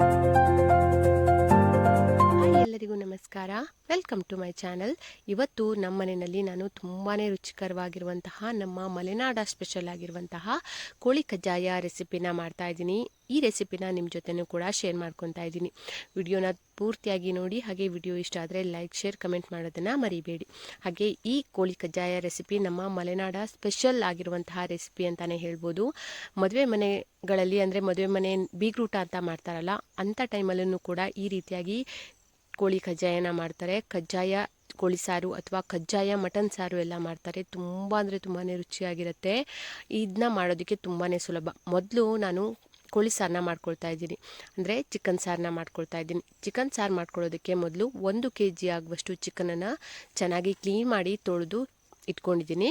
you ಎಲ್ಲರಿಗೂ ನಮಸ್ಕಾರ. Welcome to my channel ಇವತ್ತು ನಮ್ಮ ಮನೆಯಲ್ಲಿ ನಾನು ತುಂಬಾ ರುಚಿಕರವಾಗಿರುವಂತಹ, ನಮ್ಮ ಮಲೆನಾಡ ಸ್ಪೆಷಲ್ ಆಗಿರುವಂತಹ ಕೋಳಿ ಕಜ್ಜಾಯ ರೆಸಿಪಿನ ಮಾಡ್ತಾ ಇದ್ದೀನಿ. ಈ ರೆಸಿಪಿನ ನಿಮ್ಮ ಜೊತೆನೂ ಕೂಡ ಶೇರ್ ಮಾಡ್ಕೊತಾ ಇದ್ದೀನಿ. ವಿಡಿಯೋನ ಪೂರ್ತಿಯಾಗಿ ನೋಡಿ, ಹಾಗೆ ವಿಡಿಯೋ ಇಷ್ಟ ಆದರೆ ಲೈಕ್ ಶೇರ್ ಕಮೆಂಟ್ ಮಾಡೋದನ್ನು ಮರಿಬೇಡಿ. ಹಾಗೆ ಈ ಕೋಳಿ ಕಜ್ಜಾಯ ರೆಸಿಪಿ ನಮ್ಮ ಮಲೆನಾಡ ಸ್ಪೆಷಲ್ ಆಗಿರುವಂತಹ ರೆಸಿಪಿ ಅಂತಲೇ ಹೇಳ್ಬೋದು. ಮದುವೆ ಮನೆಗಳಲ್ಲಿ ಅಂದರೆ ಮದುವೆ ಮನೆ ಬೀಗ್ರೂಟ ಅಂತ ಮಾಡ್ತಾರಲ್ಲ ಅಂಥ ಟೈಮಲ್ಲೂ ಕೂಡ ಈ ರೀತಿಯಾಗಿ ಕೋಳಿ ಕಜ್ಜಾಯನ ಮಾಡ್ತಾರೆ. ಕಜ್ಜಾಯ, ಕೋಳಿ ಸಾರು ಅಥವಾ ಕಜ್ಜಾಯ, ಮಟನ್ ಸಾರು ಎಲ್ಲ ಮಾಡ್ತಾರೆ. ತುಂಬ ಅಂದರೆ ತುಂಬಾ ರುಚಿಯಾಗಿರುತ್ತೆ. ಇದನ್ನ ಮಾಡೋದಕ್ಕೆ ತುಂಬಾ ಸುಲಭ. ಮೊದಲು ನಾನು ಕೋಳಿ ಸಾರನ್ನ ಮಾಡ್ಕೊಳ್ತಾ ಇದ್ದೀನಿ. ಅಂದರೆ ಚಿಕನ್ ಸಾರನ್ನ ಮಾಡ್ಕೊಳ್ತಾ ಇದ್ದೀನಿ. ಚಿಕನ್ ಸಾರು ಮಾಡ್ಕೊಳ್ಳೋದಕ್ಕೆ ಮೊದಲು ಒಂದು ಕೆ ಜಿ ಆಗುವಷ್ಟು ಚಿಕನನ್ನು ಚೆನ್ನಾಗಿ ಕ್ಲೀನ್ ಮಾಡಿ ತೊಳೆದು ಇಟ್ಕೊಂಡಿದ್ದೀನಿ.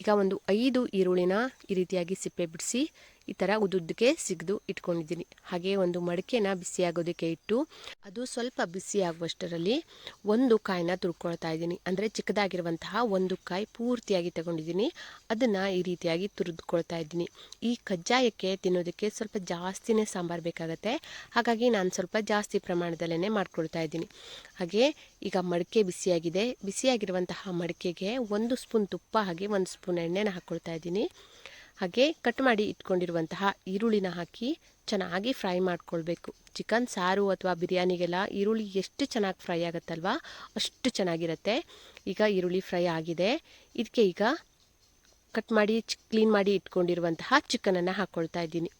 ಈಗ ಒಂದು ಐದು ಈರುಳ್ಳಿನ ಈ ರೀತಿಯಾಗಿ ಸಿಪ್ಪೆ ಬಿಡಿಸಿ ಈ ಥರ ಉದ್ದುದ್ದಕ್ಕೆ ಸಿಗ್ದು ಇಟ್ಕೊಂಡಿದ್ದೀನಿ. ಹಾಗೆ ಒಂದು ಮಡಿಕೆನ ಬಿಸಿಯಾಗೋದಕ್ಕೆ ಇಟ್ಟು, ಅದು ಸ್ವಲ್ಪ ಬಿಸಿ ಆಗುವಷ್ಟರಲ್ಲಿ ಒಂದು ಕಾಯಿನ ತುರ್ಕೊಳ್ತಾ ಇದ್ದೀನಿ. ಅಂದರೆ ಚಿಕ್ಕದಾಗಿರುವಂತಹ ಒಂದು ಕಾಯಿ ಪೂರ್ತಿಯಾಗಿ ತಗೊಂಡಿದ್ದೀನಿ. ಅದನ್ನು ಈ ರೀತಿಯಾಗಿ ತುರಿದುಕೊಳ್ತಾ ಇದ್ದೀನಿ. ಈ ಕಜ್ಜಾಯಕ್ಕೆ ತಿನ್ನೋದಕ್ಕೆ ಸ್ವಲ್ಪ ಜಾಸ್ತಿನೇ ಸಾಂಬಾರು ಬೇಕಾಗತ್ತೆ. ಹಾಗಾಗಿ ನಾನು ಸ್ವಲ್ಪ ಜಾಸ್ತಿ ಪ್ರಮಾಣದಲ್ಲೇ ಮಾಡ್ಕೊಳ್ತಾ ಇದ್ದೀನಿ. ಹಾಗೆ ಈಗ ಮಡಿಕೆ ಬಿಸಿಯಾಗಿದೆ. ಬಿಸಿಯಾಗಿರುವಂತಹ ಮಡಿಕೆಗೆ ಒಂದು ಸ್ಪೂನ್ ತುಪ್ಪ ಹಾಗೆ ಒಂದು ಸ್ಪೂನ್ ಎಣ್ಣೆನ ಹಾಕ್ಕೊಳ್ತಾ ಇದ್ದೀನಿ. ಹಾಗೆ ಕಟ್ ಮಾಡಿ ಇಟ್ಕೊಂಡಿರುವಂತಹ ಈರುಳ್ಳಿನ ಹಾಕಿ ಚೆನ್ನಾಗಿ ಫ್ರೈ ಮಾಡ್ಕೊಳ್ಬೇಕು. ಚಿಕನ್ ಸಾರು ಅಥವಾ ಬಿರಿಯಾನಿಗೆಲ್ಲ ಈರುಳ್ಳಿ ಎಷ್ಟು ಚೆನ್ನಾಗಿ ಫ್ರೈ ಆಗುತ್ತಲ್ವ ಅಷ್ಟು ಚೆನ್ನಾಗಿರುತ್ತೆ. ಈಗ ಈರುಳ್ಳಿ ಫ್ರೈ ಆಗಿದೆ. ಇದಕ್ಕೆ ಈಗ ಕಟ್ ಮಾಡಿ ಕ್ಲೀನ್ ಮಾಡಿ ಇಟ್ಕೊಂಡಿರುವಂತಹ ಚಿಕನನ್ನು ಹಾಕ್ಕೊಳ್ತಾ ಇದ್ದೀನಿ.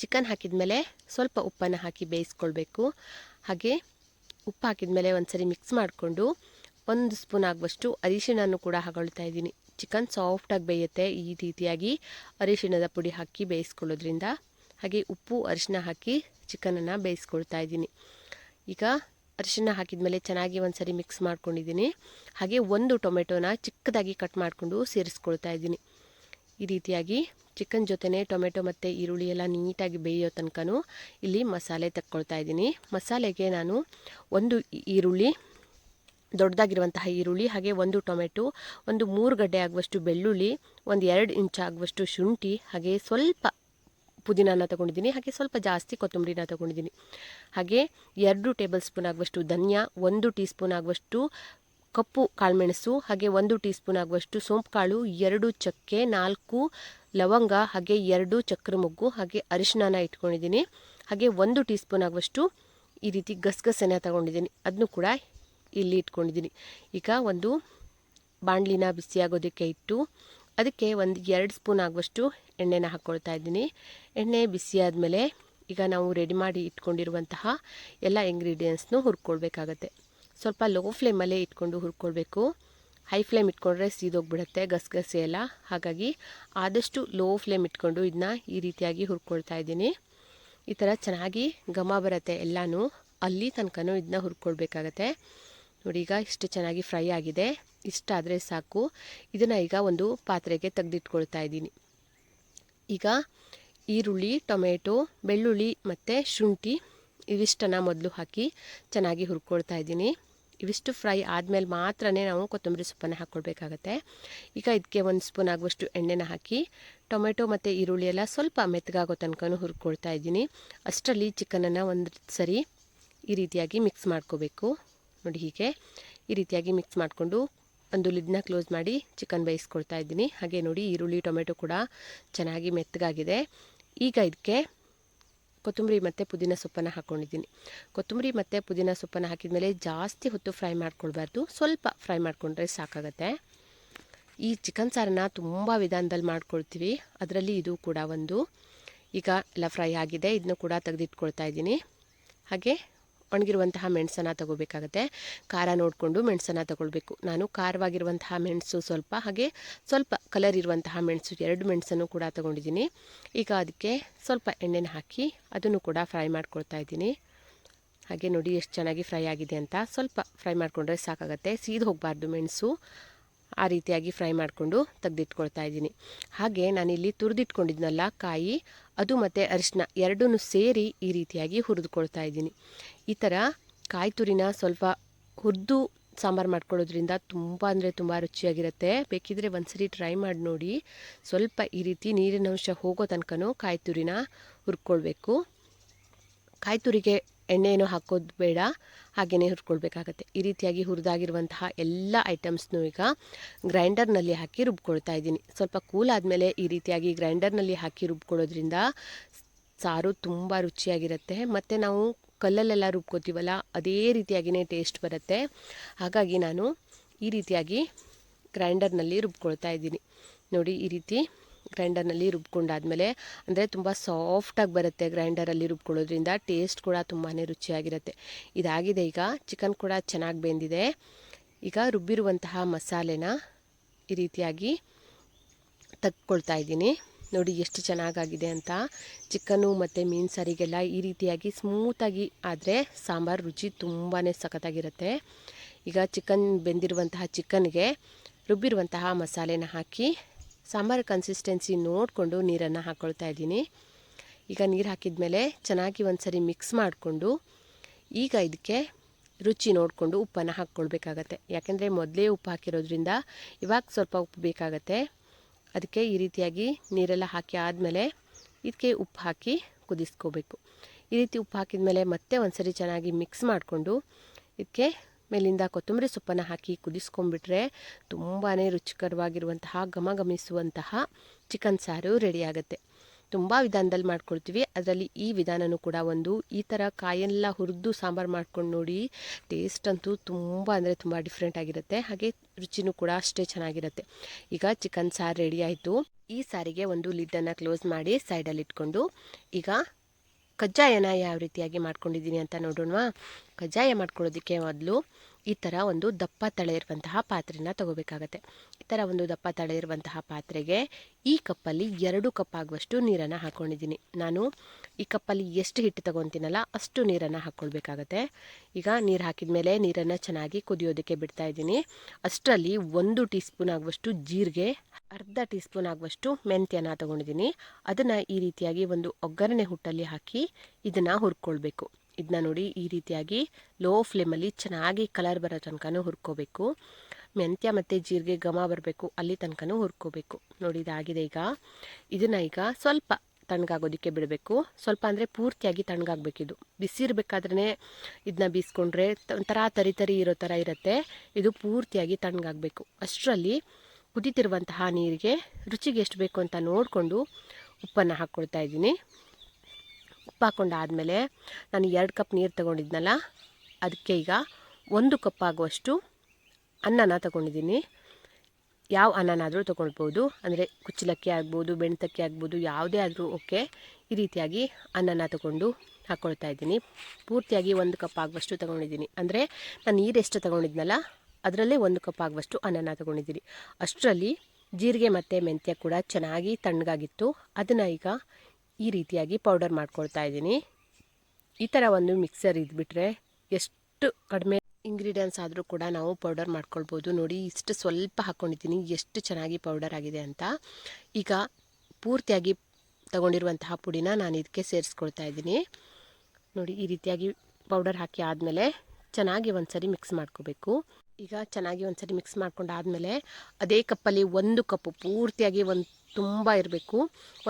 ಚಿಕನ್ ಹಾಕಿದ ಮೇಲೆ ಸ್ವಲ್ಪ ಉಪ್ಪನ್ನು ಹಾಕಿ ಬೇಯಿಸ್ಕೊಳ್ಬೇಕು. ಹಾಗೆ ಉಪ್ಪು ಹಾಕಿದ ಮೇಲೆ ಒಂದ್ಸರಿ ಮಿಕ್ಸ್ ಮಾಡಿಕೊಂಡು ಒಂದು ಸ್ಪೂನ್ ಆಗುವಷ್ಟು ಅರಿಶಿಣನ್ನು ಕೂಡ ಹಾಕೊಳ್ತಾ ಇದ್ದೀನಿ. ಚಿಕನ್ ಸಾಫ್ಟಾಗಿ ಬೇಯುತ್ತೆ ಈ ರೀತಿಯಾಗಿ ಅರಿಶಿಣದ ಪುಡಿ ಹಾಕಿ ಬೇಯಿಸ್ಕೊಳ್ಳೋದ್ರಿಂದ. ಹಾಗೆ ಉಪ್ಪು, ಅರಿಶಿಣ ಹಾಕಿ ಚಿಕನನ್ನು ಬೇಯಿಸ್ಕೊಳ್ತಾ ಇದ್ದೀನಿ. ಈಗ ಅರಿಶಿನ ಹಾಕಿದ ಮೇಲೆ ಚೆನ್ನಾಗಿ ಒಂದು ಸರಿ ಮಿಕ್ಸ್ ಮಾಡ್ಕೊಂಡಿದ್ದೀನಿ. ಹಾಗೆ ಒಂದು ಟೊಮೆಟೊನ ಚಿಕ್ಕದಾಗಿ ಕಟ್ ಮಾಡಿಕೊಂಡು ಸೇರಿಸ್ಕೊಳ್ತಾ ಇದ್ದೀನಿ. ಈ ರೀತಿಯಾಗಿ ಚಿಕನ್ ಜೊತೆನೇ ಟೊಮೆಟೊ ಮತ್ತು ಈರುಳ್ಳಿ ಎಲ್ಲ ನೀಟಾಗಿ ಬೇಯೋ ತನಕನೂ ಇಲ್ಲಿ ಮಸಾಲೆ ತಕ್ಕೊಳ್ತಾ ಇದ್ದೀನಿ. ಮಸಾಲೆಗೆ ನಾನು ಒಂದು ಈರುಳ್ಳಿ ದೊಡ್ಡದಾಗಿರುವಂತಹ ಈರುಳ್ಳಿ, ಹಾಗೆ ಒಂದು ಟೊಮೆಟೊ, ಒಂದು ಮೂರು ಗಡ್ಡೆ ಆಗುವಷ್ಟು ಬೆಳ್ಳುಳ್ಳಿ, ಒಂದು ಎರಡು ಇಂಚ್ ಆಗುವಷ್ಟು ಶುಂಠಿ, ಹಾಗೆ ಸ್ವಲ್ಪ ಪುದೀನಾನ ತೊಗೊಂಡಿದ್ದೀನಿ, ಹಾಗೆ ಸ್ವಲ್ಪ ಜಾಸ್ತಿ ಕೊತ್ತಂಬರಿನ ತೊಗೊಂಡಿದ್ದೀನಿ. ಹಾಗೆ ಎರಡು ಟೇಬಲ್ ಸ್ಪೂನ್ ಆಗುವಷ್ಟು ಧನಿಯಾ, ಒಂದು ಟೀ ಸ್ಪೂನ್ ಆಗುವಷ್ಟು ಕಪ್ಪು ಕಾಳುಮೆಣಸು, ಹಾಗೆ ಒಂದು ಟೀ ಸ್ಪೂನ್ ಆಗುವಷ್ಟು ಸೋಂಪು ಕಾಳು ಎರಡು ಚಕ್ಕೆ, ನಾಲ್ಕು ಲವಂಗ, ಹಾಗೆ ಎರಡು ಚಕ್ರ ಮೊಗ್ಗು ಹಾಗೆ ಅರಿಶಿಣನ ಇಟ್ಕೊಂಡಿದ್ದೀನಿ. ಹಾಗೆ ಒಂದು ಟೀ ಸ್ಪೂನ್ ಆಗುವಷ್ಟು ಈ ರೀತಿ ಗಸಗಸೆನ ತಗೊಂಡಿದ್ದೀನಿ. ಅದನ್ನು ಕೂಡ ಇಲ್ಲಿ ಇಟ್ಕೊಂಡಿದ್ದೀನಿ. ಈಗ ಒಂದು ಬಾಣಲಿನ ಬಿಸಿಯಾಗೋದಕ್ಕೆ ಇಟ್ಟು ಅದಕ್ಕೆ ಒಂದು ಎರಡು ಸ್ಪೂನ್ ಆಗುವಷ್ಟು ಎಣ್ಣೆನ ಹಾಕ್ಕೊಳ್ತಾ ಇದ್ದೀನಿ. ಎಣ್ಣೆ ಬಿಸಿಯಾದಮೇಲೆ ಈಗ ನಾವು ರೆಡಿ ಮಾಡಿ ಇಟ್ಕೊಂಡಿರುವಂತಹ ಎಲ್ಲ ಇಂಗ್ರೀಡಿಯೆಂಟ್ಸ್ನು ಹುರ್ಕೊಳ್ಬೇಕಾಗತ್ತೆ. ಸ್ವಲ್ಪ ಲೋ ಫ್ಲೇಮಲ್ಲೇ ಇಟ್ಕೊಂಡು ಹುರ್ಕೊಳ್ಬೇಕು. ಹೈ ಫ್ಲೇಮ್ ಇಟ್ಕೊಂಡ್ರೆ ಸೀದೋಗ್ಬಿಡುತ್ತೆ ಗಸಗಸೆ ಎಲ್ಲ. ಹಾಗಾಗಿ ಆದಷ್ಟು ಲೋ ಫ್ಲೇಮ್ ಇಟ್ಕೊಂಡು ಇದನ್ನ ಈ ರೀತಿಯಾಗಿ ಹುರ್ಕೊಳ್ತಾ ಇದ್ದೀನಿ. ಈ ಥರ ಚೆನ್ನಾಗಿ ಘಮ ಬರುತ್ತೆ ಎಲ್ಲನೂ. ಅಲ್ಲಿ ತನಕನೂ ಇದನ್ನ ಹುರ್ಕೊಳ್ಬೇಕಾಗತ್ತೆ. ನೋಡಿ, ಈಗ ಇಷ್ಟು ಚೆನ್ನಾಗಿ ಫ್ರೈ ಆಗಿದೆ. ಇಷ್ಟಾದರೆ ಸಾಕು. ಇದನ್ನು ಈಗ ಒಂದು ಪಾತ್ರೆಗೆ ತೆಗೆದಿಟ್ಕೊಳ್ತಾ ಇದ್ದೀನಿ. ಈಗ ಈರುಳ್ಳಿ, ಟೊಮೆಟೊ, ಬೆಳ್ಳುಳ್ಳಿ ಮತ್ತು ಶುಂಠಿ ಇವಿಷ್ಟನ್ನು ಮೊದಲು ಹಾಕಿ ಚೆನ್ನಾಗಿ ಹುರ್ಕೊಳ್ತಾ ಇದ್ದೀನಿ. ಇವಿಷ್ಟು ಫ್ರೈ ಆದಮೇಲೆ ಮಾತ್ರ ನಾವು ಕೊತ್ತಂಬರಿ ಸೊಪ್ಪನ್ನು ಹಾಕ್ಕೊಳ್ಬೇಕಾಗತ್ತೆ ಈಗ ಇದಕ್ಕೆ ಒಂದು ಸ್ಪೂನ್ ಆಗುವಷ್ಟು ಎಣ್ಣೆನ ಹಾಕಿ ಟೊಮೆಟೊ ಮತ್ತು ಈರುಳ್ಳಿ ಎಲ್ಲ ಸ್ವಲ್ಪ ಮೆತ್ತಗಾಗೋ ತನಕ ಹುರ್ಕೊಳ್ತಾ ಇದ್ದೀನಿ. ಅಷ್ಟರಲ್ಲಿ ಚಿಕನನ್ನು ಒಂದು ಸರಿ ಈ ರೀತಿಯಾಗಿ ಮಿಕ್ಸ್ ಮಾಡ್ಕೋಬೇಕು. ನೋಡಿ ಹೀಗೆ ಈ ರೀತಿಯಾಗಿ ಮಿಕ್ಸ್ ಮಾಡಿಕೊಂಡು ಒಂದು ಲಿಡ್ನ ಕ್ಲೋಸ್ ಮಾಡಿ ಚಿಕನ್ ಬೇಯಿಸ್ಕೊಳ್ತಾ ಇದ್ದೀನಿ. ಹಾಗೆ ನೋಡಿ ಈರುಳ್ಳಿ, ಟೊಮೆಟೊ ಕೂಡ ಚೆನ್ನಾಗಿ ಮೆತ್ತಗಾಗಿದೆ. ಈಗ ಇದಕ್ಕೆ ಕೊತ್ತಂಬರಿ ಮತ್ತು ಪುದೀನ ಸೊಪ್ಪನ್ನು ಹಾಕ್ಕೊಂಡಿದ್ದೀನಿ ಕೊತ್ತಂಬರಿ ಮತ್ತು ಪುದೀನ ಸೊಪ್ಪನ್ನು ಹಾಕಿದ ಮೇಲೆ ಜಾಸ್ತಿ ಹೊತ್ತು ಫ್ರೈ ಮಾಡ್ಕೊಳ್ಬಾರ್ದು. ಸ್ವಲ್ಪ ಫ್ರೈ ಮಾಡಿಕೊಂಡ್ರೆ ಸಾಕಾಗತ್ತೆ. ಈ ಚಿಕನ್ ಸಾರನ್ನು ತುಂಬ ವಿಧಾನದಲ್ಲಿ ಮಾಡ್ಕೊಳ್ತೀವಿ. ಅದರಲ್ಲಿ ಇದು ಕೂಡ ಒಂದು. ಈಗ ಎಲ್ಲ ಫ್ರೈ ಆಗಿದೆ. ಇದನ್ನು ಕೂಡ ತೆಗೆದಿಟ್ಕೊಳ್ತಾ ಇದ್ದೀನಿ. ಹಾಗೆ ಒಣಗಿರುವಂತಹ ಮೆಣಸನ್ನು ತಗೋಬೇಕಾಗತ್ತೆ. ಖಾರ ನೋಡಿಕೊಂಡು ಮೆಣಸನ್ನು ತಗೊಳ್ಬೇಕು. ನಾನು ಖಾರವಾಗಿರುವಂತಹ ಮೆಣಸು ಸ್ವಲ್ಪ, ಹಾಗೆ ಸ್ವಲ್ಪ ಕಲರ್ ಇರುವಂತಹ ಮೆಣಸು, ಎರಡು ಮೆಣಸನ್ನು ಕೂಡ ತಗೊಂಡಿದ್ದೀನಿ. ಈಗ ಅದಕ್ಕೆ ಸ್ವಲ್ಪ ಎಣ್ಣೆನ ಹಾಕಿ ಅದನ್ನು ಕೂಡ ಫ್ರೈ ಮಾಡ್ಕೊಳ್ತಾ ಇದ್ದೀನಿ. ಹಾಗೆ ನೋಡಿ ಎಷ್ಟು ಚೆನ್ನಾಗಿ ಫ್ರೈ ಆಗಿದೆ ಅಂತ. ಸ್ವಲ್ಪ ಫ್ರೈ ಮಾಡಿಕೊಂಡ್ರೆ ಸಾಕಾಗತ್ತೆ. ಸೀದು ಹೋಗಬಾರ್ದು ಮೆಣಸು. ಆ ರೀತಿಯಾಗಿ ಫ್ರೈ ಮಾಡಿಕೊಂಡು ತೆಗೆದಿಟ್ಕೊಳ್ತಾ ಇದ್ದೀನಿ. ಹಾಗೆ ನಾನಿಲ್ಲಿ ತುರಿದಿಟ್ಕೊಂಡಿದ್ನಲ್ಲ ಕಾಯಿ, ಅದು ಮತ್ತು ಅರಿಶಿನ ಎರಡೂ ಸೇರಿ ಈ ರೀತಿಯಾಗಿ ಹುರಿದುಕೊಳ್ತಾ ಇದ್ದೀನಿ. ಈ ಥರ ಕಾಯಿ ತುರಿನ ಸ್ವಲ್ಪ ಹುರಿದು ಸಾಂಬಾರು ಮಾಡ್ಕೊಳ್ಳೋದ್ರಿಂದ ತುಂಬ ಅಂದರೆ ತುಂಬ ರುಚಿಯಾಗಿರುತ್ತೆ. ಬೇಕಿದ್ರೆ ಒಂದ್ಸರಿ ಟ್ರೈ ಮಾಡಿ ನೋಡಿ. ಸ್ವಲ್ಪ ಈ ರೀತಿ ನೀರಿನ ಅಂಶ ಹೋಗೋ ತನಕನೂ ಕಾಯಿ ತುರಿನ ಹುರ್ಕೊಳ್ಬೇಕು. ಕಾಯಿ ತುರಿಗೆ ಎಣ್ಣೆಯನ್ನು ಹಾಕೋದು ಬೇಡ ಹಾಗೆಯೇ ಹುರ್ಕೊಳ್ಬೇಕಾಗತ್ತೆ. ಈ ರೀತಿಯಾಗಿ ಹುರಿದಾಗಿರುವಂತಹ ಎಲ್ಲ ಐಟಮ್ಸ್ನೂ ಈಗ ಗ್ರೈಂಡರ್ನಲ್ಲಿ ಹಾಕಿ ರುಬ್ಕೊಳ್ತಾ ಇದ್ದೀನಿ. ಸ್ವಲ್ಪ ಕೂಲ್ ಆದಮೇಲೆ ಈ ರೀತಿಯಾಗಿ ಗ್ರೈಂಡರ್ನಲ್ಲಿ ಹಾಕಿ ರುಬ್ಕೊಳ್ಳೋದ್ರಿಂದ ಸಾರು ತುಂಬ ರುಚಿಯಾಗಿರುತ್ತೆ. ಮತ್ತು ನಾವು ಕಲ್ಲಲ್ಲೆಲ್ಲ ರುಬ್ಕೋತೀವಲ್ಲ, ಅದೇ ರೀತಿಯಾಗಿಯೇ ಟೇಸ್ಟ್ ಬರುತ್ತೆ. ಹಾಗಾಗಿ ನಾನು ಈ ರೀತಿಯಾಗಿ ಗ್ರೈಂಡರ್ನಲ್ಲಿ ರುಬ್ಕೊಳ್ತಾ ಇದ್ದೀನಿ. ನೋಡಿ ಈ ರೀತಿ ಗ್ರೈಂಡರ್ನಲ್ಲಿ ರುಬ್ಕೊಂಡಾದ್ಮೇಲೆ, ಅಂದರೆ ತುಂಬ ಸಾಫ್ಟಾಗಿ ಬರುತ್ತೆ ಗ್ರೈಂಡರಲ್ಲಿ ರುಬ್ಕೊಳ್ಳೋದ್ರಿಂದ, ಟೇಸ್ಟ್ ಕೂಡ ತುಂಬಾ ರುಚಿಯಾಗಿರುತ್ತೆ. ಇದಾಗಿದೆ ಈಗ, ಚಿಕನ್ ಕೂಡ ಚೆನ್ನಾಗಿ ಬೆಂದಿದೆ. ಈಗ ರುಬ್ಬಿರುವಂತಹ ಮಸಾಲೆನ ಈ ರೀತಿಯಾಗಿ ತಗ್ಕೊಳ್ತಾ ಇದ್ದೀನಿ. ನೋಡಿ ಎಷ್ಟು ಚೆನ್ನಾಗಾಗಿದೆ ಅಂತ. ಚಿಕನು ಮತ್ತು ಮೀನು ಸಾರಿಗೆಲ್ಲ ಈ ರೀತಿಯಾಗಿ ಸ್ಮೂತಾಗಿ ಆದರೆ ಸಾಂಬಾರು ರುಚಿ ತುಂಬಾ ಸಖತ್ತಾಗಿರುತ್ತೆ. ಈಗ ಚಿಕನ್ ಬೆಂದಿರುವಂತಹ ಚಿಕನ್ಗೆ ರುಬ್ಬಿರುವಂತಹ ಮಸಾಲೆನ ಹಾಕಿ ಸಾಂಬಾರು ಕನ್ಸಿಸ್ಟೆನ್ಸಿ ನೋಡಿಕೊಂಡು ನೀರನ್ನು ಹಾಕ್ಕೊಳ್ತಾ ಇದ್ದೀನಿ. ಈಗ ನೀರು ಹಾಕಿದ ಮೇಲೆ ಚೆನ್ನಾಗಿ ಒಂದು ಸರಿ ಮಿಕ್ಸ್ ಮಾಡಿಕೊಂಡು ಈಗ ಇದಕ್ಕೆ ರುಚಿ ನೋಡಿಕೊಂಡು ಉಪ್ಪನ್ನು ಹಾಕ್ಕೊಳ್ಬೇಕಾಗತ್ತೆ. ಯಾಕೆಂದರೆ ಮೊದಲೇ ಉಪ್ಪು ಹಾಕಿರೋದ್ರಿಂದ ಇವಾಗ ಸ್ವಲ್ಪ ಉಪ್ಪು ಬೇಕಾಗತ್ತೆ. ಅದಕ್ಕೆ ಈ ರೀತಿಯಾಗಿ ನೀರೆಲ್ಲ ಹಾಕಿ ಆದಮೇಲೆ ಇದಕ್ಕೆ ಉಪ್ಪು ಹಾಕಿ ಕುದಿಸ್ಕೋಬೇಕು. ಈ ರೀತಿ ಉಪ್ಪು ಹಾಕಿದ ಮೇಲೆ ಮತ್ತೆ ಒಂದು ಸರಿ ಚೆನ್ನಾಗಿ ಮಿಕ್ಸ್ ಮಾಡಿಕೊಂಡು ಇದಕ್ಕೆ ಮೇಲಿಂದ ಕೊತ್ತಂಬರಿ ಸೊಪ್ಪನ್ನು ಹಾಕಿ ಕುದಿಸ್ಕೊಂಡ್ಬಿಟ್ರೆ ತುಂಬಾ ರುಚಿಕರವಾಗಿರುವಂತಹ ಘಮ ಘಮಿಸುವಂತಹ ಚಿಕನ್ ಸಾರು ರೆಡಿಯಾಗುತ್ತೆ ತುಂಬ ವಿಧಾನದಲ್ಲಿ ಮಾಡ್ಕೊಳ್ತೀವಿ. ಅದರಲ್ಲಿ ಈ ವಿಧಾನನೂ ಕೂಡ ಒಂದು ಈ ಥರ ಕಾಯೆಲ್ಲ ಹುರಿದು ಸಾಂಬಾರು ಮಾಡ್ಕೊಂಡು ನೋಡಿ ಟೇಸ್ಟ್ ಅಂತೂ ತುಂಬ ಅಂದರೆ ತುಂಬ ಡಿಫ್ರೆಂಟ್ ಆಗಿರುತ್ತೆ. ಹಾಗೆ ರುಚಿನೂ ಕೂಡ ಅಷ್ಟೇ ಚೆನ್ನಾಗಿರುತ್ತೆ. ಈಗ ಚಿಕನ್ ಸಾರು ರೆಡಿ ಆಯಿತು. ಈ ಸಾರಿಗೆ ಒಂದು ಲಿಡ್ಡನ್ನು ಕ್ಲೋಸ್ ಮಾಡಿ ಸೈಡಲ್ಲಿ ಇಟ್ಕೊಂಡು ಈಗ ಕಜ್ಜಾಯನ ಯಾವ ರೀತಿಯಾಗಿ ಮಾಡ್ಕೊಂಡಿದ್ದೀನಿ ಅಂತ ನೋಡೋಣವಾ? ಕಜ್ಜಾಯ ಮಾಡ್ಕೊಳ್ಳೋದಕ್ಕೆ ಮೊದಲು ಈ ಥರ ಒಂದು ದಪ್ಪ ತಳೆ ಇರುವಂತಹ ಪಾತ್ರೆನ ತಗೋಬೇಕಾಗತ್ತೆ. ಈ ಥರ ಒಂದು ದಪ್ಪ ತಳೆ ಇರುವಂತಹ ಪಾತ್ರೆಗೆ ಈ ಕಪ್ಪಲ್ಲಿ ಎರಡು ಕಪ್ ಆಗುವಷ್ಟು ನೀರನ್ನು ಹಾಕ್ಕೊಂಡಿದ್ದೀನಿ ನಾನು ಈ ಕಪ್ಪಲ್ಲಿ ಎಷ್ಟು ಹಿಟ್ಟು ತಗೊತೀನಲ್ಲ ಅಷ್ಟು ನೀರನ್ನು ಹಾಕ್ಕೊಳ್ಬೇಕಾಗತ್ತೆ ಈಗ ನೀರು ಹಾಕಿದ ಮೇಲೆ ನೀರನ್ನು ಚೆನ್ನಾಗಿ ಕುದಿಯೋದಕ್ಕೆ ಬಿಡ್ತಾ ಇದ್ದೀನಿ. ಅಷ್ಟರಲ್ಲಿ ಒಂದು ಟೀ ಸ್ಪೂನ್ ಆಗುವಷ್ಟು ಜೀರಿಗೆ, ಅರ್ಧ ಟೀ ಸ್ಪೂನ್ ಆಗುವಷ್ಟು ಮೆಂತ್ಯನ ತಗೊಂಡಿದ್ದೀನಿ. ಅದನ್ನು ಈ ರೀತಿಯಾಗಿ ಒಂದು ಒಗ್ಗರಣೆ ಹುಟ್ಟಲ್ಲಿ ಹಾಕಿ ಇದನ್ನು ಹುರ್ಕೊಳ್ಬೇಕು. ಇದನ್ನ ನೋಡಿ ಈ ರೀತಿಯಾಗಿ ಲೋ ಫ್ಲೇಮಲ್ಲಿ ಚೆನ್ನಾಗಿ ಕಲರ್ ಬರೋ ತನಕನೂ ಹುರ್ಕೋಬೇಕು. ಮೆಂತ್ಯ ಮತ್ತು ಜೀರಿಗೆ ಘಮ ಬರಬೇಕು ಅಲ್ಲಿ ತನಕನೂ ಹುರ್ಕೋಬೇಕು. ನೋಡಿ ಇದಾಗಿದೆ ಈಗ. ಇದನ್ನು ಈಗ ಸ್ವಲ್ಪ ತಣ್ಣಗಾಗೋದಕ್ಕೆ ಬಿಡಬೇಕು. ಸ್ವಲ್ಪ ಅಂದರೆ ಪೂರ್ತಿಯಾಗಿ ತಣ್ಣಗಾಗಬೇಕಿದು ಬಿಸಿ ಇರಬೇಕಾದ್ರೆ ಇದನ್ನ ಬೀಸ್ಕೊಂಡ್ರೆ ಒಂಥರ ತರಿ ತರಿ ಇರೋ ಥರ ಇರುತ್ತೆ. ಇದು ಪೂರ್ತಿಯಾಗಿ ತಣ್ಣಗಾಗಬೇಕು. ಅಷ್ಟರಲ್ಲಿ ಕುದಿತಿರುವಂತಹ ನೀರಿಗೆ ರುಚಿಗೆ ಎಷ್ಟು ಬೇಕು ಅಂತ ನೋಡಿಕೊಂಡು ಉಪ್ಪನ್ನು ಹಾಕ್ಕೊಳ್ತಾ ಇದ್ದೀನಿ. ಉಪ್ಪು ಹಾಕ್ಕೊಂಡಾದಮೇಲೆ ನಾನು ಎರಡು ಕಪ್ ನೀರು ತಗೊಂಡಿದ್ನಲ್ಲ, ಅದಕ್ಕೆ ಈಗ ಒಂದು ಕಪ್ ಆಗುವಷ್ಟು ಅನ್ನನ ತಗೊಂಡಿದ್ದೀನಿ. ಯಾವ ಅನ್ನನಾದರೂ ತೊಗೊಳ್ಬೋದು, ಅಂದರೆ ಕುಚ್ಚಲಕ್ಕಿ ಆಗ್ಬೋದು, ಬೆಣ್ತಕ್ಕಿ ಆಗ್ಬೋದು, ಯಾವುದೇ ಆದರೂ ಓಕೆ, ಈ ರೀತಿಯಾಗಿ ಅನ್ನನ ತಗೊಂಡು ಹಾಕ್ಕೊಳ್ತಾ ಇದ್ದೀನಿ. ಪೂರ್ತಿಯಾಗಿ ಒಂದು ಕಪ್ ಆಗುವಷ್ಟು ತೊಗೊಂಡಿದ್ದೀನಿ. ಅಂದರೆ ನಾನು ನೀರು ಎಷ್ಟು ತೊಗೊಂಡಿದ್ನಲ್ಲ, ಅದರಲ್ಲೇ ಒಂದು ಕಪ್ ಆಗುವಷ್ಟು ಅನ್ನನ ತೊಗೊಂಡಿದ್ದೀನಿ. ಅಷ್ಟರಲ್ಲಿ ಜೀರಿಗೆ ಮತ್ತು ಮೆಂತ್ಯ ಕೂಡ ಚೆನ್ನಾಗಿ ತಣ್ಣಗಾಗಿತ್ತು. ಅದನ್ನು ಈಗ ಈ ರೀತಿಯಾಗಿ ಪೌಡರ್ ಮಾಡ್ಕೊಳ್ತಾ ಇದ್ದೀನಿ. ಈ ಥರ ಒಂದು ಮಿಕ್ಸರ್ ಇದ್ಬಿಟ್ರೆ ಎಷ್ಟು ಕಡಿಮೆ ಇಂಗ್ರೀಡಿಯೆಂಟ್ಸ್ ಆದರೂ ಕೂಡ ನಾವು ಪೌಡರ್ ಮಾಡ್ಕೊಳ್ಬೋದು. ನೋಡಿ, ಇಷ್ಟು ಸ್ವಲ್ಪ ಹಾಕ್ಕೊಂಡಿದ್ದೀನಿ ಎಷ್ಟು ಚೆನ್ನಾಗಿ ಪೌಡರ್ ಆಗಿದೆ ಅಂತ. ಈಗ ಪೂರ್ತಿಯಾಗಿ ತಗೊಂಡಿರುವಂತಹ ಪುಡಿನ ನಾನು ಇದಕ್ಕೆ ಸೇರಿಸ್ಕೊಳ್ತಾ ಇದ್ದೀನಿ. ನೋಡಿ, ಈ ರೀತಿಯಾಗಿ ಪೌಡರ್ ಹಾಕಿ ಆದಮೇಲೆ ಚೆನ್ನಾಗಿ ಒಂದು ಸರಿ ಮಿಕ್ಸ್ ಮಾಡ್ಕೋಬೇಕು. ಈಗ ಚೆನ್ನಾಗಿ ಒಂದು ಸರಿ ಮಿಕ್ಸ್ ಮಾಡ್ಕೊಂಡಾದಮೇಲೆ ಅದೇ ಕಪ್ಪಲ್ಲಿ ಒಂದು ಕಪ್ಪು ಪೂರ್ತಿಯಾಗಿ ಒಂದು ತುಂಬ ಇರಬೇಕು.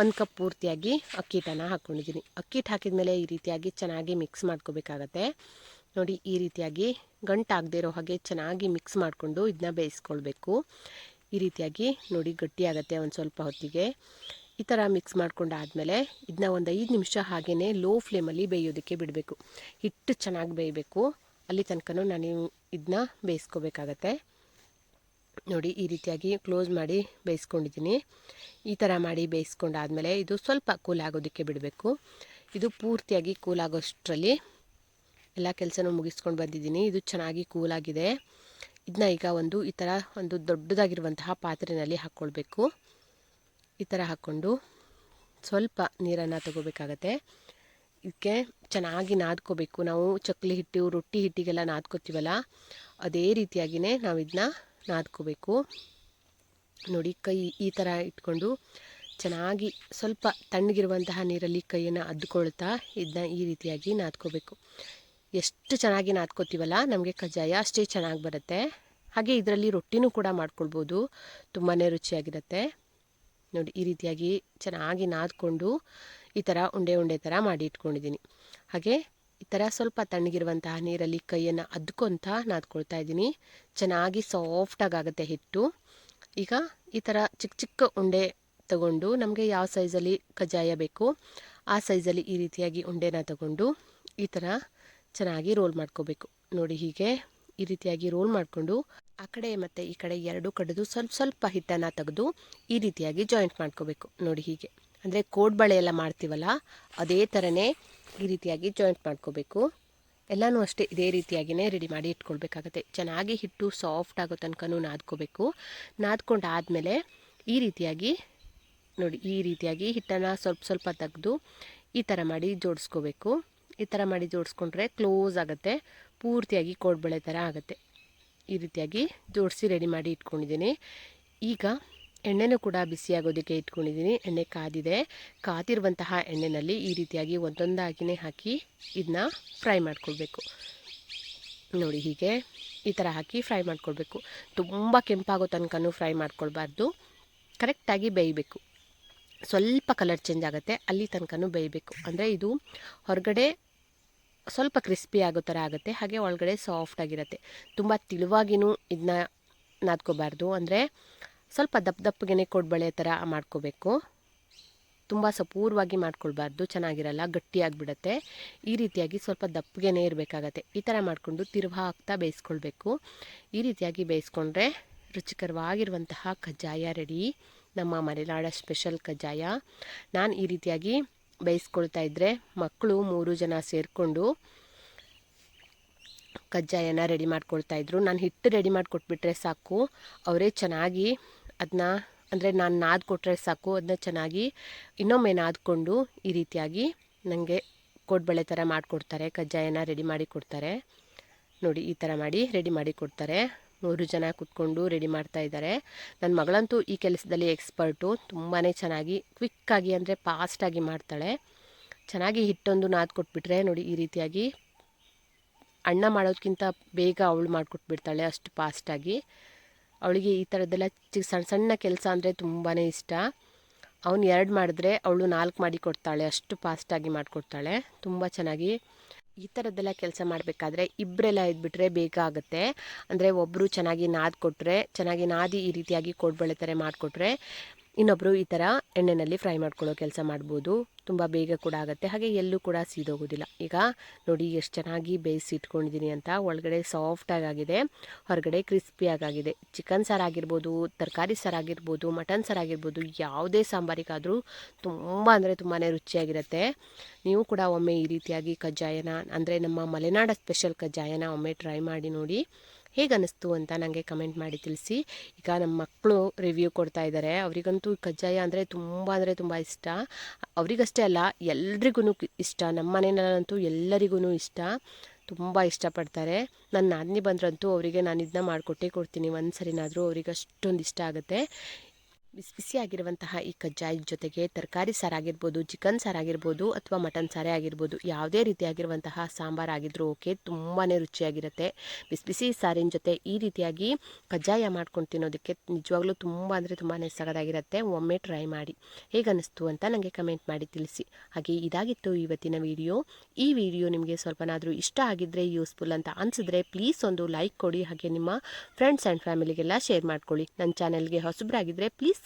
ಒಂದು ಕಪ್ ಪೂರ್ತಿಯಾಗಿ ಅಕ್ಕಿಟನ್ನು ಹಾಕ್ಕೊಂಡಿದ್ದೀನಿ ಅಕ್ಕಿಟ್ಟು ಹಾಕಿದ ಮೇಲೆ ಈ ರೀತಿಯಾಗಿ ಚೆನ್ನಾಗಿ ಮಿಕ್ಸ್ ಮಾಡ್ಕೋಬೇಕಾಗತ್ತೆ. ನೋಡಿ, ಈ ರೀತಿಯಾಗಿ ಗಂಟಾಗದೇ ಇರೋ ಹಾಗೆ ಚೆನ್ನಾಗಿ ಮಿಕ್ಸ್ ಮಾಡಿಕೊಂಡು ಇದನ್ನ ಬೇಯಿಸ್ಕೊಳ್ಬೇಕು. ಈ ರೀತಿಯಾಗಿ ನೋಡಿ ಗಟ್ಟಿಯಾಗತ್ತೆ ಒಂದು ಸ್ವಲ್ಪ ಹೊತ್ತಿಗೆ. ಈ ಥರ ಮಿಕ್ಸ್ ಮಾಡ್ಕೊಂಡಾದಮೇಲೆ ಇದನ್ನ ಒಂದು ಐದು ನಿಮಿಷ ಹಾಗೆಯೇ ಲೋ ಫ್ಲೇಮಲ್ಲಿ ಬೇಯೋದಕ್ಕೆ ಬಿಡಬೇಕು. ಹಿಟ್ಟು ಚೆನ್ನಾಗಿ ಬೇಯಬೇಕು. ಅಲ್ಲಿ ತನಕನೂ ನಾನು ಇದನ್ನ ಬೇಯಿಸ್ಕೋಬೇಕಾಗತ್ತೆ. ನೋಡಿ, ಈ ರೀತಿಯಾಗಿ ಕ್ಲೋಸ್ ಮಾಡಿ ಬೇಯಿಸ್ಕೊಂಡಿದ್ದೀನಿ. ಈ ಥರ ಮಾಡಿ ಬೇಯಿಸ್ಕೊಂಡಾದಮೇಲೆ ಇದು ಸ್ವಲ್ಪ ಕೂಲ್ ಆಗೋದಕ್ಕೆ ಬಿಡಬೇಕು. ಇದು ಪೂರ್ತಿಯಾಗಿ ಕೂಲ್ ಆಗೋಷ್ಟರಲ್ಲಿ ಎಲ್ಲ ಕೆಲಸನೂ ಮುಗಿಸ್ಕೊಂಡು ಬಂದಿದ್ದೀನಿ. ಇದು ಚೆನ್ನಾಗಿ ಕೂಲಾಗಿದೆ. ಇದನ್ನ ಈಗ ಒಂದು ಈ ಥರ ಒಂದು ದೊಡ್ಡದಾಗಿರುವಂತಹ ಪಾತ್ರೆಯಲ್ಲಿ ಹಾಕ್ಕೊಳ್ಬೇಕು. ಈ ಥರ ಹಾಕ್ಕೊಂಡು ಸ್ವಲ್ಪ ನೀರನ್ನು ತಗೋಬೇಕಾಗತ್ತೆ. ಇದಕ್ಕೆ ಚೆನ್ನಾಗಿ ನಾದ್ಕೋಬೇಕು. ನಾವು ಚಕ್ಲಿ ಹಿಟ್ಟು ರೊಟ್ಟಿ ಹಿಟ್ಟಿಗೆಲ್ಲ ನಾದ್ಕೋತೀವಲ್ಲ, ಅದೇ ರೀತಿಯಾಗಿಯೇ ನಾವು ಇದನ್ನ ನಾದ್ಕೋಬೇಕು. ನೋಡಿ ಕೈ ಈ ಥರ ಇಟ್ಕೊಂಡು ಚೆನ್ನಾಗಿ ಸ್ವಲ್ಪ ತಣ್ಣಗಿರುವಂತಹ ನೀರಲ್ಲಿ ಕೈಯನ್ನು ಅದ್ಕೊಳ್ತಾ ಇದನ್ನ ಈ ರೀತಿಯಾಗಿ ನಾದ್ಕೋಬೇಕು. ಎಷ್ಟು ಚೆನ್ನಾಗಿ ನಾದ್ಕೋತೀವಲ್ಲ, ನಮಗೆ ಕಜ್ಜಾಯ ಅಷ್ಟೇ ಚೆನ್ನಾಗಿ ಬರುತ್ತೆ. ಹಾಗೆ ಇದರಲ್ಲಿ ರೊಟ್ಟಿನೂ ಕೂಡ ಮಾಡ್ಕೊಳ್ಬೋದು ತುಂಬಾ ರುಚಿಯಾಗಿರುತ್ತೆ. ನೋಡಿ ಈ ರೀತಿಯಾಗಿ ಚೆನ್ನಾಗಿ ನಾದ್ಕೊಂಡು ಈ ಥರ ಉಂಡೆ ಉಂಡೆ ಥರ ಮಾಡಿ ಇಟ್ಕೊಂಡಿದ್ದೀನಿ. ಹಾಗೆ ಈ ಥರ ಸ್ವಲ್ಪ ತಣ್ಣಗಿರುವಂತಹ ನೀರಲ್ಲಿ ಕೈಯನ್ನು ಅದ್ಕೊಂತ ನಾದ್ಕೊಳ್ತಾ ಇದ್ದೀನಿ. ಚೆನ್ನಾಗಿ ಸಾಫ್ಟಾಗುತ್ತೆ ಹಿಟ್ಟು. ಈಗ ಈ ಥರ ಚಿಕ್ಕ ಚಿಕ್ಕ ಉಂಡೆ ತಗೊಂಡು ನಮಗೆ ಯಾವ ಸೈಜಲ್ಲಿ ಕಜ್ಜಾಯ ಬೇಕು, ಆ ಸೈಜಲ್ಲಿ ಈ ರೀತಿಯಾಗಿ ಉಂಡೆನ ತಗೊಂಡು ಈ ಥರ ಚೆನ್ನಾಗಿ ರೋಲ್ ಮಾಡ್ಕೋಬೇಕು. ನೋಡಿ ಹೀಗೆ ಈ ರೀತಿಯಾಗಿ ರೋಲ್ ಮಾಡಿಕೊಂಡು ಆ ಕಡೆ ಮತ್ತು ಈ ಕಡೆ ಎರಡು ಕಡೆದು ಸ್ವಲ್ಪ ಸ್ವಲ್ಪ ಹಿಟ್ಟನ್ನು ತೆಗೆದು ಈ ರೀತಿಯಾಗಿ ಜಾಯಿಂಟ್ ಮಾಡ್ಕೋಬೇಕು. ನೋಡಿ ಹೀಗೆ. ಅಂದರೆ ಕೋಡ್ಬಳೆ ಎಲ್ಲ ಮಾಡ್ತೀವಲ್ಲ, ಅದೇ ಥರನೇ ಈ ರೀತಿಯಾಗಿ ಜಾಯಿಂಟ್ ಮಾಡ್ಕೋಬೇಕು. ಎಲ್ಲನೂ ಅಷ್ಟೇ ಇದೇ ರೀತಿಯಾಗಿಯೇ ರೆಡಿ ಮಾಡಿ ಇಟ್ಕೊಳ್ಬೇಕಾಗತ್ತೆ. ಚೆನ್ನಾಗಿ ಹಿಟ್ಟು ಸಾಫ್ಟ್ ಆಗೋ ತನಕನೂ ನಾದ್ಕೋಬೇಕು. ನಾದ್ಕೊಂಡಾದಮೇಲೆ ಈ ರೀತಿಯಾಗಿ, ನೋಡಿ, ಈ ರೀತಿಯಾಗಿ ಹಿಟ್ಟನ್ನು ಸ್ವಲ್ಪ ಸ್ವಲ್ಪ ತೆಗೆದು ಈ ಥರ ಮಾಡಿ ಜೋಡಿಸ್ಕೋಬೇಕು. ಈ ಥರ ಮಾಡಿ ಜೋಡಿಸ್ಕೊಂಡ್ರೆ ಕ್ಲೋಸ್ ಆಗುತ್ತೆ. ಪೂರ್ತಿಯಾಗಿ ಕೋಡ್ಬಳೆ ಥರ ಆಗುತ್ತೆ. ಈ ರೀತಿಯಾಗಿ ಜೋಡಿಸಿ ರೆಡಿ ಮಾಡಿ ಇಟ್ಕೊಂಡಿದ್ದೀನಿ. ಈಗ ಎಣ್ಣೆನೂ ಕೂಡ ಬಿಸಿಯಾಗೋದಕ್ಕೆ ಇಟ್ಕೊಂಡಿದ್ದೀನಿ. ಎಣ್ಣೆ ಕಾದಿದೆ. ಕಾದಿರುವಂತಹ ಎಣ್ಣೆಯಲ್ಲಿ ಈ ರೀತಿಯಾಗಿ ಒಂದೊಂದಾಗಿನೇ ಹಾಕಿ ಇದನ್ನ ಫ್ರೈ ಮಾಡ್ಕೊಳ್ಬೇಕು. ನೋಡಿ ಹೀಗೆ ಈ ಥರ ಹಾಕಿ ಫ್ರೈ ಮಾಡ್ಕೊಳ್ಬೇಕು. ತುಂಬ ಕೆಂಪಾಗೋ ತನಕನೂ ಫ್ರೈ ಮಾಡ್ಕೊಳ್ಬಾರ್ದು. ಕರೆಕ್ಟಾಗಿ ಬೇಯಬೇಕು. ಸ್ವಲ್ಪ ಕಲರ್ ಚೇಂಜ್ ಆಗುತ್ತೆ. ಅಲ್ಲಿ ತನಕನೂ ಬೇಯಬೇಕು. ಅಂದರೆ ಇದು ಹೊರಗಡೆ ಸ್ವಲ್ಪ ಕ್ರಿಸ್ಪಿ ಆಗೋ ಥರ ಆಗುತ್ತೆ. ಹಾಗೆ ಒಳಗಡೆ ಸಾಫ್ಟ್ ಆಗಿರುತ್ತೆ. ತುಂಬ ತಿಳುವಾಗಿನೂ ಇದನ್ನ ನಾದ್ಕೋಬಾರ್ದು ಅಂದರೆ ಸ್ವಲ್ಪ ದಪ್ಪ ದಪ್ಪಗೆ ಕೊಡ್ಬಳೆ ಥರ ಮಾಡ್ಕೋಬೇಕು. ತುಂಬ ಸಪೂರ್ವಾಗಿ ಮಾಡ್ಕೊಳ್ಬಾರ್ದು, ಚೆನ್ನಾಗಿರಲ್ಲ ಗಟ್ಟಿಯಾಗಿಬಿಡತ್ತೆ ಈ ರೀತಿಯಾಗಿ ಸ್ವಲ್ಪ ದಪ್ಪಗೆನೇ ಇರಬೇಕಾಗತ್ತೆ. ಈ ಥರ ಮಾಡಿಕೊಂಡು ತಿರುವು ಹಾಕ್ತಾ ಬೇಯಿಸ್ಕೊಳ್ಬೇಕು. ಈ ರೀತಿಯಾಗಿ ಬೇಯಿಸ್ಕೊಂಡ್ರೆ ರುಚಿಕರವಾಗಿರುವಂತಹ ಕಜ್ಜಾಯ ರೆಡಿ. ನಮ್ಮ ಮಲೆನಾಡ ಸ್ಪೆಷಲ್ ಕಜ್ಜಾಯ. ನಾನು ಈ ರೀತಿಯಾಗಿ ಬೇಯಿಸ್ಕೊಳ್ತಾ ಇದ್ದರೆ ಮಕ್ಕಳು ಮೂರು ಜನ ಸೇರಿಕೊಂಡು ಕಜ್ಜಾಯನ ರೆಡಿ ಮಾಡ್ಕೊಳ್ತಾ ಇದ್ರು. ನಾನು ಹಿಟ್ಟು ರೆಡಿ ಮಾಡಿಕೊಟ್ಬಿಟ್ರೆ ಸಾಕು. ಅವರೇ ಚೆನ್ನಾಗಿ ಅದನ್ನ ಅಂದರೆ ನಾನು ನಾದ್ ಕೊಟ್ಟರೆ ಸಾಕು ಅದನ್ನ ಚೆನ್ನಾಗಿ ಇನ್ನೊಮ್ಮೆ ನಾದ್ಕೊಂಡು ಈ ರೀತಿಯಾಗಿ ನನಗೆ ಕೋಡ್ಬಳೆ ಥರ ಮಾಡಿಕೊಡ್ತಾರೆ, ಕಜ್ಜಾಯನ ರೆಡಿ ಮಾಡಿ ಕೊಡ್ತಾರೆ. ನೋಡಿ, ಈ ಥರ ಮಾಡಿ ರೆಡಿ ಮಾಡಿ ಕೊಡ್ತಾರೆ. ಮೂರು ಜನ ಕೂತ್ಕೊಂಡು ರೆಡಿ ಮಾಡ್ತಾ ಇದ್ದಾರೆ. ನನ್ನ ಮಗಳಂತೂ ಈ ಕೆಲಸದಲ್ಲಿ ಎಕ್ಸ್ಪರ್ಟು ತುಂಬಾ ಚೆನ್ನಾಗಿ ಕ್ವಿಕ್ಕಾಗಿ ಅಂದರೆ ಫಾಸ್ಟಾಗಿ ಮಾಡ್ತಾಳೆ. ಚೆನ್ನಾಗಿ ಹಿಟ್ಟೊಂದು ನಾದ್ ಕೊಟ್ಬಿಟ್ರೆ ನೋಡಿ ಈ ರೀತಿಯಾಗಿ ಅಣ್ಣ ಮಾಡೋದಕ್ಕಿಂತ ಬೇಗ ಅವಳು ಮಾಡಿಕೊಟ್ಬಿಡ್ತಾಳೆ ಅಷ್ಟು ಫಾಸ್ಟಾಗಿ ಅವಳಿಗೆ ಈ ಥರದ್ದೆಲ್ಲ ಚಿಕ್ಕ ಸಣ್ಣ ಸಣ್ಣ ಕೆಲಸ ಅಂದರೆ ತುಂಬಾ ಇಷ್ಟ. ಅವನು ಎರಡು ಮಾಡಿದ್ರೆ ಅವಳು ನಾಲ್ಕು ಮಾಡಿ ಕೊಡ್ತಾಳೆ, ಅಷ್ಟು ಫಾಸ್ಟಾಗಿ ಮಾಡಿಕೊಡ್ತಾಳೆ, ತುಂಬ ಚೆನ್ನಾಗಿ. ಈ ಥರದ್ದೆಲ್ಲ ಕೆಲಸ ಮಾಡಬೇಕಾದ್ರೆ ಇಬ್ಬರೆಲ್ಲ ಇದ್ಬಿಟ್ರೆ ಬೇಗ ಆಗುತ್ತೆ. ಅಂದರೆ ಒಬ್ಬರು ಚೆನ್ನಾಗಿ ನಾದ್ ಕೊಟ್ಟರೆ ಚೆನ್ನಾಗಿ ನಾದಿ ಈ ರೀತಿಯಾಗಿ ಕೊಡ್ಬಳೆ ಥರ ಮಾಡಿಕೊಟ್ರೆ ಇನ್ನೊಬ್ಬರು ಈ ಥರ ಎಣ್ಣೆಯಲ್ಲಿ ಫ್ರೈ ಮಾಡ್ಕೊಳ್ಳೋ ಕೆಲಸ ಮಾಡ್ಬೋದು. ತುಂಬ ಬೇಗ ಕೂಡ ಆಗುತ್ತೆ. ಹಾಗೆ ಎಲ್ಲೂ ಕೂಡ ಸೀದೋಗೋದಿಲ್ಲ. ಈಗ ನೋಡಿ ಎಷ್ಟು ಚೆನ್ನಾಗಿ ಬೇಯಿಸಿ ಇಟ್ಕೊಂಡಿದ್ದೀನಿ ಅಂತ ಒಳಗಡೆ ಸಾಫ್ಟಾಗಿ ಆಗಿದೆ ಹೊರಗಡೆ ಕ್ರಿಸ್ಪಿಯಾಗಿದೆ ಚಿಕನ್ ಸಾರಾಗಿರ್ಬೋದು ತರಕಾರಿ ಸಾರಾಗಿರ್ಬೋದು ಮಟನ್ ಸಾರಾಗಿರ್ಬೋದು ಯಾವುದೇ ಸಾಂಬಾರಿಗಾದರೂ ತುಂಬ ಅಂದರೆ ತುಂಬಾ ರುಚಿಯಾಗಿರುತ್ತೆ. ನೀವು ಕೂಡ ಒಮ್ಮೆ ಈ ರೀತಿಯಾಗಿ ಕಜ್ಜಾಯನ ಅಂದರೆ ನಮ್ಮ ಮಲೆನಾಡ ಸ್ಪೆಷಲ್ ಕಜ್ಜಾಯನ ಒಮ್ಮೆ ಟ್ರೈ ಮಾಡಿ ನೋಡಿ. ಹೇಗೆ ಅನ್ನಿಸ್ತು ಅಂತ ನನಗೆ ಕಮೆಂಟ್ ಮಾಡಿ ತಿಳಿಸಿ. ಈಗ ನಮ್ಮ ಮಕ್ಕಳು ರಿವ್ಯೂ ಕೊಡ್ತಾ ಇದ್ದಾರೆ ಅವರಿಗಂತೂ ಕಜ್ಜಾಯ ಅಂದರೆ ತುಂಬ ಅಂದರೆ ತುಂಬ ಇಷ್ಟ. ಅವರಿಗಷ್ಟೇ ಅಲ್ಲ ಎಲ್ರಿಗೂ ಇಷ್ಟ. ನಮ್ಮ ಮನೆಯಲ್ಲಂತೂ ಎಲ್ಲರಿಗೂ ಇಷ್ಟ. ತುಂಬ ಇಷ್ಟಪಡ್ತಾರೆ. ನನ್ನ ನಾದಿನಿ ಬಂದ್ರಂತೂ ಅವರಿಗೆ ನಾನು ಇದನ್ನ ಮಾಡಿಕೊಟ್ಟೇ ಕೊಡ್ತೀನಿ. ಒಂದು ಸರಿನಾದರೂ ಅವ್ರಿಗೆ ಅಷ್ಟೊಂದು ಇಷ್ಟ ಆಗುತ್ತೆ. ಬಿಸಿ ಬಿಸಿಯಾಗಿರುವಂತಹ ಈ ಕಜ್ಜಾಯದ ಜೊತೆಗೆ ತರಕಾರಿ ಸಾರಾಗಿರ್ಬೋದು ಚಿಕನ್ ಸಾರಾಗಿರ್ಬೋದು ಅಥವಾ ಮಟನ್ ಸಾರೇ ಆಗಿರ್ಬೋದು, ಯಾವುದೇ ರೀತಿಯಾಗಿರುವಂತಹ ಸಾಂಬಾರು ಆಗಿದ್ರೂ ಓಕೆ ತುಂಬಾ ರುಚಿಯಾಗಿರುತ್ತೆ. ಬಿಸಿ ಬಿಸಿ ಸಾರಿನ ಜೊತೆ ಈ ರೀತಿಯಾಗಿ ಕಜ್ಜಾಯ ಮಾಡ್ಕೊಂಡು ತಿನ್ನೋದಕ್ಕೆ ನಿಜವಾಗ್ಲೂ ತುಂಬ ಅಂದರೆ ತುಂಬಾ ಸಗದಾಗಿರುತ್ತೆ. ಒಮ್ಮೆ ಟ್ರೈ ಮಾಡಿ ಹೇಗೆ ಅನ್ನಿಸ್ತು ಅಂತ ನನಗೆ ಕಮೆಂಟ್ ಮಾಡಿ ತಿಳಿಸಿ. ಹಾಗೆ ಇದಾಗಿತ್ತು ಇವತ್ತಿನ ವಿಡಿಯೋ ಈ ವಿಡಿಯೋ ನಿಮಗೆ ಸ್ವಲ್ಪನಾದರೂ ಇಷ್ಟ ಆಗಿದ್ದರೆ ಯೂಸ್ಫುಲ್ ಅಂತ ಅನಿಸಿದ್ರೆ ಪ್ಲೀಸ್ ಒಂದು ಲೈಕ್ ಕೊಡಿ. ಹಾಗೆ ನಿಮ್ಮ ಫ್ರೆಂಡ್ಸ್ ಆ್ಯಂಡ್ ಫ್ಯಾಮಿಲಿಗೆಲ್ಲ ಶೇರ್ ಮಾಡ್ಕೊಳ್ಳಿ. ನನ್ನ ಚಾನಲ್ಗೆ ಹೊಸಬ್ರಾಗಿದ್ದರೆ ಪ್ಲೀಸ್